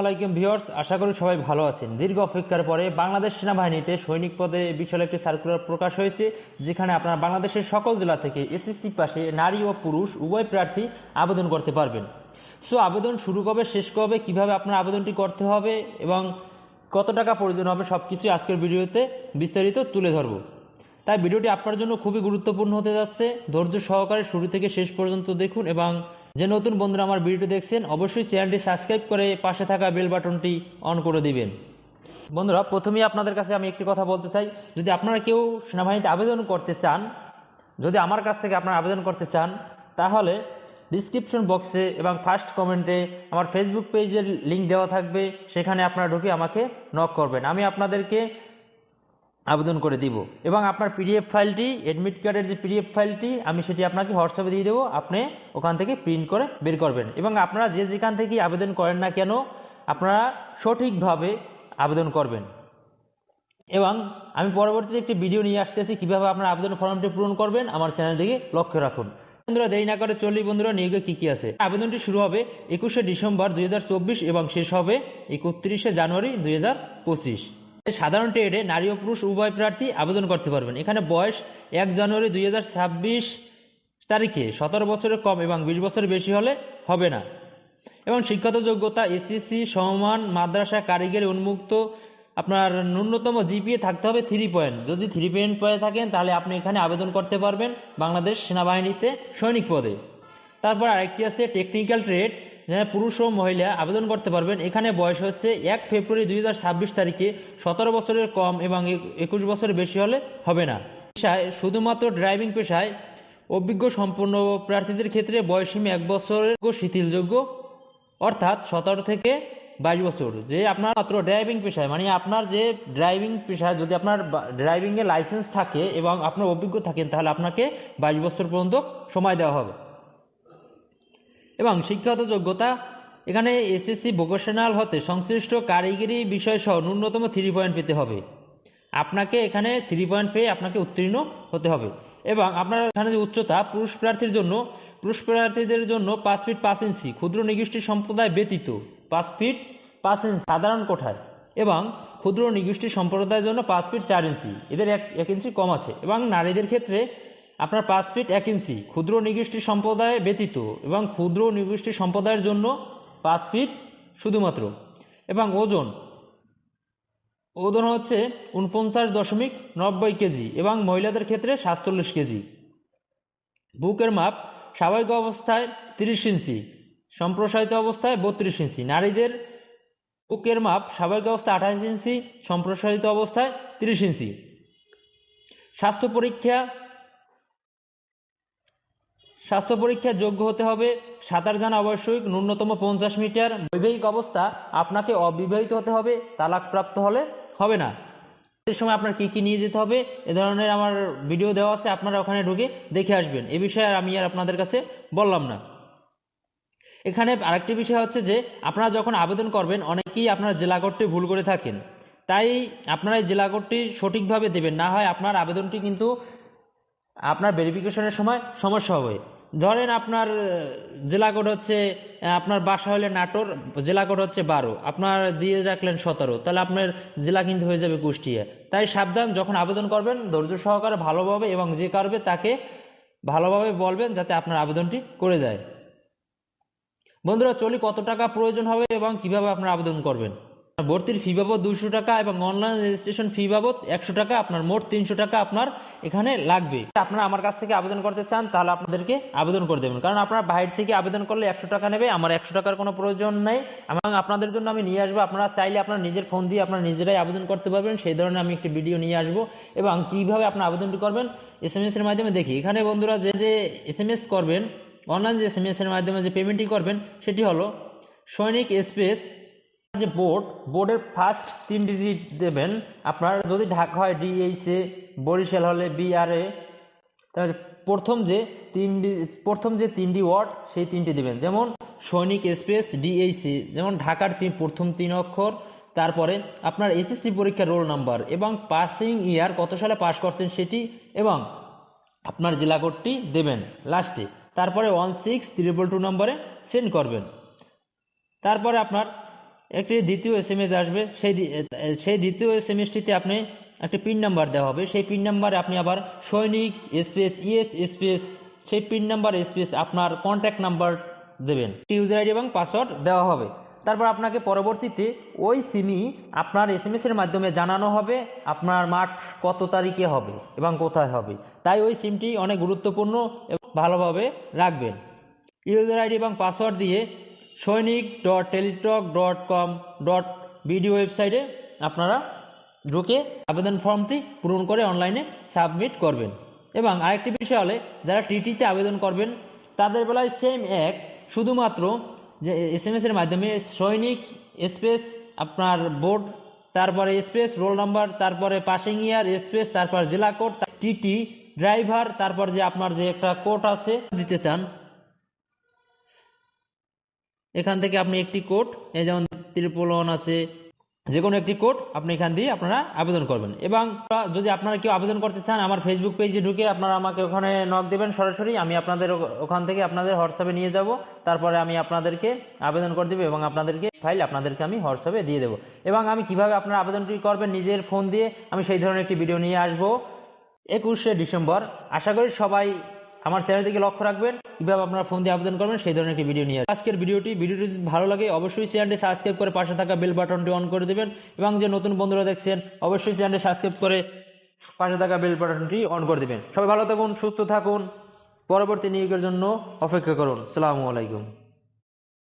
আলাইকুম ভিউয়ার্স, আশা করি সবাই ভালো আছেন। দীর্ঘ অপেক্ষার পরে বাংলাদেশ সেনাবাহিনীতে সৈনিক পদে বিশাল একটি সার্কুলার প্রকাশ হয়েছে, যেখানে আপনারা বাংলাদেশের সকল জেলা থেকে এসএসসি পাশে নারী ও পুরুষ উভয় প্রার্থী আবেদন করতে পারবেন। সো, আবেদন শুরু কবে, শেষ কবে, কীভাবে আপনার আবেদনটি করতে হবে এবং কত টাকা প্রয়োজন হবে সব কিছুই আজকের ভিডিওতে বিস্তারিত তুলে ধরবো। তাই ভিডিওটি আপনার জন্য খুবই গুরুত্বপূর্ণ হতে যাচ্ছে। ধৈর্য সহকারে শুরু থেকে শেষ পর্যন্ত দেখুন এবং যে নতুন বন্ধুরা আমার ভিডিওটি দেখছেন, অবশ্যই চ্যানেলটি সাবস্ক্রাইব করে পাশে থাকা বেল বাটনটি অন করে দিবেন। বন্ধুরা, প্রথমেই আপনাদের কাছে আমি একটি কথা বলতে চাই। যদি আপনারা কেউ সেনাবাহিনীতে আবেদন করতে চান, যদি আমার কাছ থেকে আপনারা আবেদন করতে চান, তাহলে ডিসক্রিপশন বক্সে এবং ফার্স্ট কমেন্টে আমার ফেসবুক পেজের লিঙ্ক দেওয়া থাকবে। সেখানে আপনারা ঢুকে আমাকে নক করবেন। আমি আপনাদেরকে আবেদন করে দিব। এবং আপনার পিডিএফ ফাইলটি অ্যাডমিট কার্ডের যে পিডিএফ ফাইলটি, আমি সেটি আপনাকে হোয়াটসঅ্যাপে দিয়ে দেবো। আপনি ওখান থেকে প্রিন্ট করে বের করবেন। এবং আপনারা যে যেখান থেকে আবেদন করেন না কেন, আপনারা সঠিকভাবে আবেদন করবেন। এবং আমি পরবর্তীতে একটি ভিডিও নিয়ে আসতেছি, কীভাবে আপনার আবেদন ফর্মটি পূরণ করবেন। আমার চ্যানেলটিকে লক্ষ্য রাখুন। বন্ধুরা, দেরি না করে চল্লিশ বন্ধুরা, নিয়োগে কী কী আছে? আবেদনটি শুরু হবে একুশে ডিসেম্বর দুই হাজার চব্বিশ এবং শেষ হবে একত্রিশে জানুয়ারি দুই হাজার পঁচিশ। সাধারণ ট্রেডে নারী ও পুরুষ উভয় প্রার্থী আবেদন করতে পারবেন। এখানে বয়স এক জানুয়ারি দুই হাজার ছাব্বিশ তারিখে সতেরো বছরের কম এবং বিশ বছরের বেশি হলে হবে না। এবং শিক্ষাগত যোগ্যতা, এসএসসি সমান মাদ্রাসা, কারিগরি উন্মুক্ত, আপনার ন্যূনতম জিপিএ থাকতে হবে থ্রি পয়েন্ট যদি থ্রি পয়েন্ট পেয়ে থাকেন, তাহলে আপনি এখানে আবেদন করতে পারবেন বাংলাদেশ সেনাবাহিনীতে সৈনিক পদে। তারপর আরেকটি আছে টেকনিক্যাল ট্রেড যেখানে পুরুষ ও মহিলা আবেদন করতে পারবেন। এখানে বয়স হচ্ছে এক ফেব্রুয়ারি দুই হাজার ছাব্বিশ তারিখে। সতেরো বছরের কম এবং একুশ বছরের বেশি হলে হবে না। পেশায় শুধুমাত্র ড্রাইভিং পেশায় অভিজ্ঞ সম্পন্ন প্রার্থীদের ক্ষেত্রে বয়সীমা এক বছরের শিথিলযোগ্য। অর্থাৎ সতেরো থেকে বাইশ বছর। যে আপনার মাত্র ড্রাইভিং পেশায় মানে আপনার যে ড্রাইভিং পেশায় যদি আপনার ড্রাইভিংয়ে লাইসেন্স থাকে এবং আপনার অভিজ্ঞ থাকেন, তাহলে আপনাকে বাইশ বছর পর্যন্ত সময় দেওয়া হবে। এবং শিক্ষাগত যোগ্যতা, এখানে এসএসসি ভোকেশনাল হতে সংশ্লিষ্ট কারিগরি বিষয় সহ ন্যূনতম থ্রি পয়েন্ট পেতে হবে। আপনাকে এখানে থ্রি পয়েন্ট পেয়ে আপনাকে উত্তীর্ণ হতে হবে। এবং আপনার এখানে যে উচ্চতা, পুরুষ প্রার্থীর জন্য, পুরুষ প্রার্থীদের জন্য পাঁচ ফিট পাঁচ ইঞ্চি ক্ষুদ্র নিগোষ্ঠী সম্প্রদায় ব্যতীত পাঁচ ফিট পাঁচ ইঞ্চি সাধারণ কোঠায় এবং ক্ষুদ্র নিগোষ্ঠী সম্প্রদায়ের জন্য পাঁচ ফিট চার ইঞ্চি এদের এক এক ইঞ্চি কম আছে। এবং নারীদের ক্ষেত্রে আপনার পাঁচ ফিট এক ইঞ্চি, ক্ষুদ্র নিগোষ্ঠী সম্প্রদায় ব্যতীত এবং ক্ষুদ্র নিগোষ্ঠী সম্প্রদায়ের জন্য পাঁচ ফিট শুধুমাত্র। এবং ওজন ওজন হচ্ছে উনপঞ্চাশ দশমিক নব্বই কেজি এবং মহিলাদের ক্ষেত্রে সাতচল্লিশ কেজি। বুকের মাপ, স্বাভাবিক অবস্থায় তিরিশ ইঞ্চি, সম্প্রসারিত অবস্থায় বত্রিশ ইঞ্চি। নারীদের বুকের মাপ, স্বাভাবিক অবস্থায় আঠাশ ইঞ্চি, সম্প্রসারিত অবস্থায় তিরিশ ইঞ্চি। স্বাস্থ্য পরীক্ষা স্বাস্থ্য পরীক্ষায় যোগ্য হতে হবে। সাঁতার জানা আবশ্যক। ন্যূনতম পঞ্চাশ মিটার। বৈবাহিক অবস্থা আপনাকে অবিবাহিত হতে হবে। তালাকপ্রাপ্ত হলে হবে না। এই সময় আপনার কী কী নিয়ে যেতে হবে? এ ধরনের আমার ভিডিও দেওয়া আছে। আপনারা ওখানে ঢুকে দেখে আসবেন। এ বিষয়ে আমি আর আপনাদের কাছে বললাম না। এখানে আরেকটি বিষয় হচ্ছে যে, আপনারা যখন আবেদন করবেন, অনেকেই আপনার জেলা কোডটি ভুল করে থাকেন। তাই আপনারা এই জেলা কোডটি সঠিকভাবে দেবেন। না হয় আপনার আবেদনটি কিন্তু আপনার ভেরিফিকেশনের সময় সমস্যা হবে। ধরেন আপনার জেলা কোড হচ্ছে আপনার বাসা হলে নাটোর, জেলা কোড হচ্ছে বারো। আপনার দিয়ে রাখলেন সতেরো। তাহলে আপনার জেলা কিন্তু হয়ে যাবে কুষ্টিয়া। তাই সাবধান, যখন আবেদন করবেন, ধৈর্য সহকারে ভালোভাবে এবং যে কারবে তাকে ভালোভাবে বলবেন যাতে আপনার আবেদনটি করে দেয়। বন্ধুরা, চলি কত টাকা প্রয়োজন হবে এবং কীভাবে আপনার আবেদন করবেন? ভর্তির ফি বাবদ দুশো টাকা এবং অনলাইন রেজিস্ট্রেশন ফি বাবদ একশো টাকা, আপনার মোট তিনশো টাকা আপনার এখানে লাগবে। আপনারা আমার কাছ থেকে আবেদন করতে চান, তাহলে আপনাদেরকে আবেদন করে দেবেন। কারণ আপনার বাইরে থেকে আবেদন করলে একশো টাকা নেবে, আমার একশো টাকার কোনো প্রয়োজন নেই। এবং আপনাদের জন্য আমি নিয়ে আসব, আপনারা চাইলে আপনার নিজের ফোন দিয়ে আপনারা নিজেরাই আবেদন করতে পারবেন। সেই ধরনের আমি একটি ভিডিও নিয়ে আসব। এবং কীভাবে আপনার আবেদনটি করবেন এস এম এর মাধ্যমে দেখি। এখানে বন্ধুরা যে যে এস এম এস করবেন অনলাইন যে এস এম এর মাধ্যমে যে পেমেন্টটি করবেন, সেটি হলো সৈনিক স্পেস যে বোর্ড বোর্ডের ফার্স্ট তিন ডিজিট দেবেন। আপনার যদি ঢাকা হয় ডিএইচে বরিশাল হলে বিআরএ তার প্রথম যে তিন প্রথম যে তিনটি ওয়ার্ড সেই তিনটি দেবেন। যেমন সৈনিক স্পেস ডিএইচে যেমন ঢাকার তিন, প্রথম তিন অক্ষর, তারপরে আপনার এসএসসি পরীক্ষার রোল নাম্বার এবং পাসিং ইয়ার কত সালে পাস করছেন সেটি এবং আপনার জেলা কোডটি দেবেন লাস্টে তারপরে ওয়ান সিক্স ত্রিপল টু নম্বরে সেন্ড করবেন। তারপরে আপনার একটি দ্বিতীয় এস আসবে। সেই সেই দ্বিতীয় এস আপনি একটি পিন নাম্বার দেওয়া হবে। সেই পিন নাম্বারে আপনি আবার সৈনিক স্পেস ইএস স্পেস সেই পিন নাম্বার স্পেস আপনার কন্ট্যাক্ট নাম্বার দেবেন। ইউজার আইডি এবং পাসওয়ার্ড দেওয়া হবে। তারপর আপনাকে পরবর্তীতে ওই সিমই আপনার এস এর মাধ্যমে জানানো হবে আপনার মাঠ কত তারিখে হবে এবং কোথায় হবে। তাই ওই সিমটি অনেক গুরুত্বপূর্ণ এবং ভালোভাবে রাখবেন। ইউজার আইডি এবং পাসওয়ার্ড দিয়ে Sainik dot Teletalk dot com dot B D ওয়েবসাইটে আপনারা ঢুকে আবেদন ফর্মটি পূরণ করে অনলাইনে সাবমিট করবেন। এবং আরেকটি বিষয় হলে, যারা টিটিতে আবেদন করবেন, তাদের বেলায় সেম এক, শুধুমাত্র যে এস এম এসের মাধ্যমে সৈনিক স্পেস আপনার বোর্ড তারপরে স্পেস রোল নাম্বার তারপরে পাসিং ইয়ার স্পেস তারপর জেলা কোড টিটি ড্রাইভার তারপর যে আপনার যে একটা কোড আছে, দিতে চান এখান থেকে আপনি একটি কোড, এই যেমন ত্রিপল আছে যে কোনো একটি কোড আপনি এখান দিয়ে আপনারা আবেদন করবেন। এবং যদি আপনারা কেউ আবেদন করতে চান, আমার ফেসবুক পেজে ঢুকে আপনারা আমাকে ওখানে নক দেবেন সরাসরি, আমি আপনাদের ওখান থেকে আপনাদের হোয়াটসঅ্যাপে নিয়ে যাব, তারপরে আমি আপনাদেরকে আবেদন করে দেবো এবং আপনাদেরকে ফাইল আপনাদেরকে আমি হোয়াটসঅ্যাপে দিয়ে দেবো। এবং আমি কীভাবে আপনারা আবেদনটি করবেন, নিজের ফোন দিয়ে আমি সেই ধরনের একটি ভিডিও নিয়ে আসব। একুশে ডিসেম্বর, আশা করি সবাই আমার চ্যানেল থেকে লক্ষ্য রাখবেন, কীভাবে আপনারা ফোন দিয়ে আবেদন করবেন সেই ধরনের একটি ভিডিও নিয়ে আজকের ভিডিওটি ভিডিওটি যদি ভালো লাগে, অবশ্যই চ্যানেলটি সাবস্ক্রাইব করে পাশে থাকা বেল বাটনটি অন করে দেবেন এবং যে নতুন বন্ধুরা দেখছেন, অবশ্যই চ্যানেলটি সাবস্ক্রাইব করে পাশে থাকা বেল বাটনটি অন করে দেবেন। সবাই ভালো থাকুন, সুস্থ থাকুন, পরবর্তী নিয়োগের জন্য অপেক্ষা করুন। সালামু আলাইকুম।